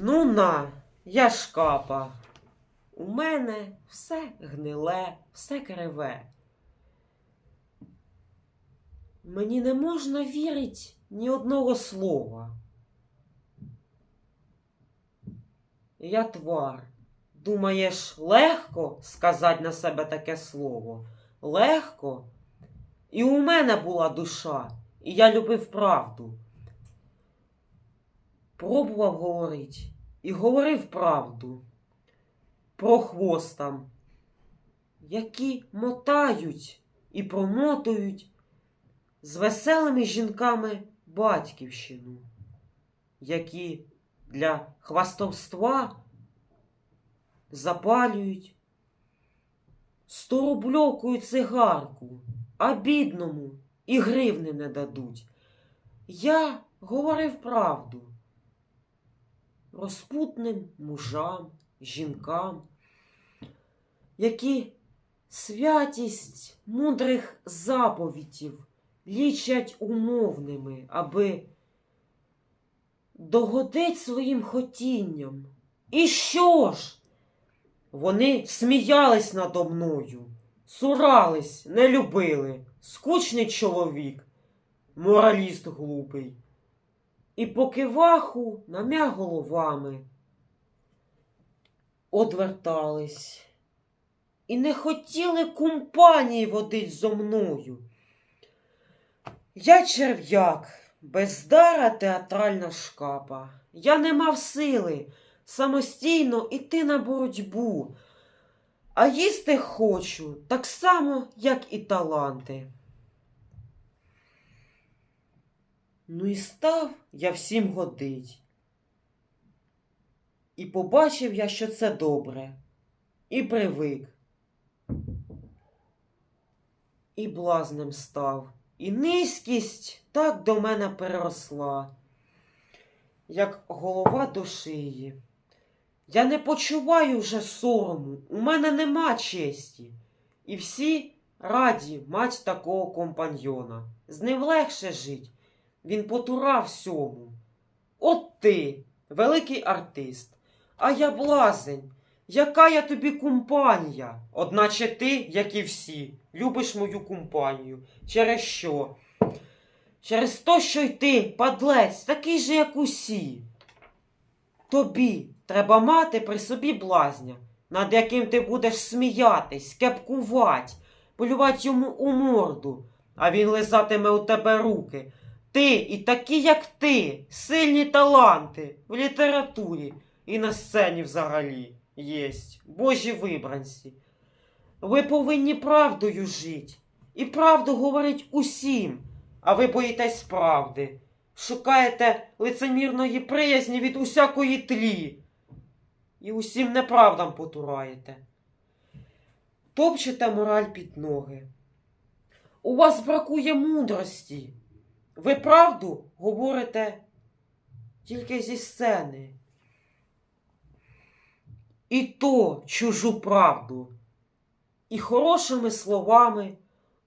Ну на, я шкапа. У мене все гниле, все криве. Мені не можна вірити ні одного слова. Я твар. Думаєш, легко сказати на себе таке слово? Легко? І у мене була душа, і я любив правду. Пробував говорити і говорив правду про хвостам, які мотають і промотують з веселими жінками батьківщину, які для хвастовства запалюють сторубльовкою цигарку, а бідному і гривни не дадуть. Я говорив правду розпутним мужам, жінкам, які святість мудрих заповітів лічать умовними, аби догодить своїм хотінням. І що ж? Вони сміялись надо мною, цурались, не любили, скучний чоловік, мораліст глупий. І поки ваху намя головами одвертались і не хотіли компанії водить зо мною. Я черв'як, бездара театральна шкапа. Я не мав сили самостійно іти на боротьбу, а їсти хочу так само, як і таланти. Ну і став я всім годить. І побачив я, що це добре, і привик. І блазнем став, і низькість так до мене переросла, як голова до шиї. Я не почуваю вже сорому, у мене нема честі. І всі раді мать такого компаньйона. З ним легше жить. Він потурав всьому. От ти, великий артист, а я блазень. Яка я тобі компанія? Одначе ти, як і всі, любиш мою компанію. Через що? Через то, що й ти, падлець, такий же, як усі. Тобі треба мати при собі блазня, над яким ти будеш сміятись, кепкувати, полювати йому у морду, а він лизатиме у тебе руки. Ти і такі, як ти, сильні таланти в літературі і на сцені взагалі єсть, божі вибранці. Ви повинні правдою жити і правду говорить усім, а ви боїтесь правди. Шукаєте лицемірної приязні від усякої тлі. І усім неправдам потураєте. Топчете мораль під ноги. У вас бракує мудрості. Ви правду говорите тільки зі сцени. І то чужу правду. І хорошими словами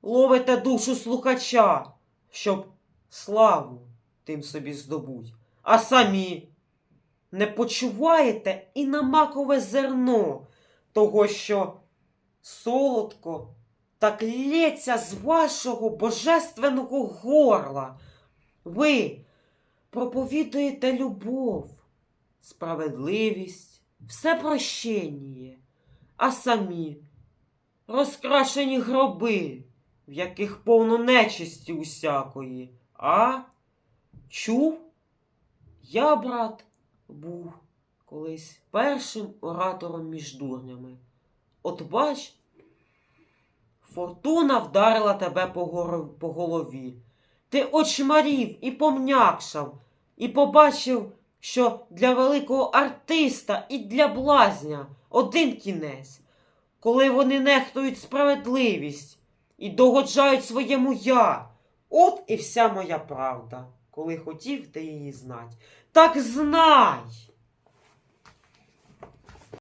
ловите душу слухача, щоб славу тим собі здобуть. А самі не почуваєте і на макове зерно того, що солодко так лється з вашого божественного горла. Ви проповідуєте любов, справедливість, все прощення, а самі розкрашені гроби, в яких повно нечисті усякої. А чув? Я, брат, був колись першим оратором між дурнями. От бач, Фортуна вдарила тебе по, голові. Ти очмарів і пом'якшав, і побачив, що для великого артиста і для блазня один кінець, коли вони нехтують справедливість і догоджають своєму я. От і вся моя правда, коли хотів ти її знать. Так знай!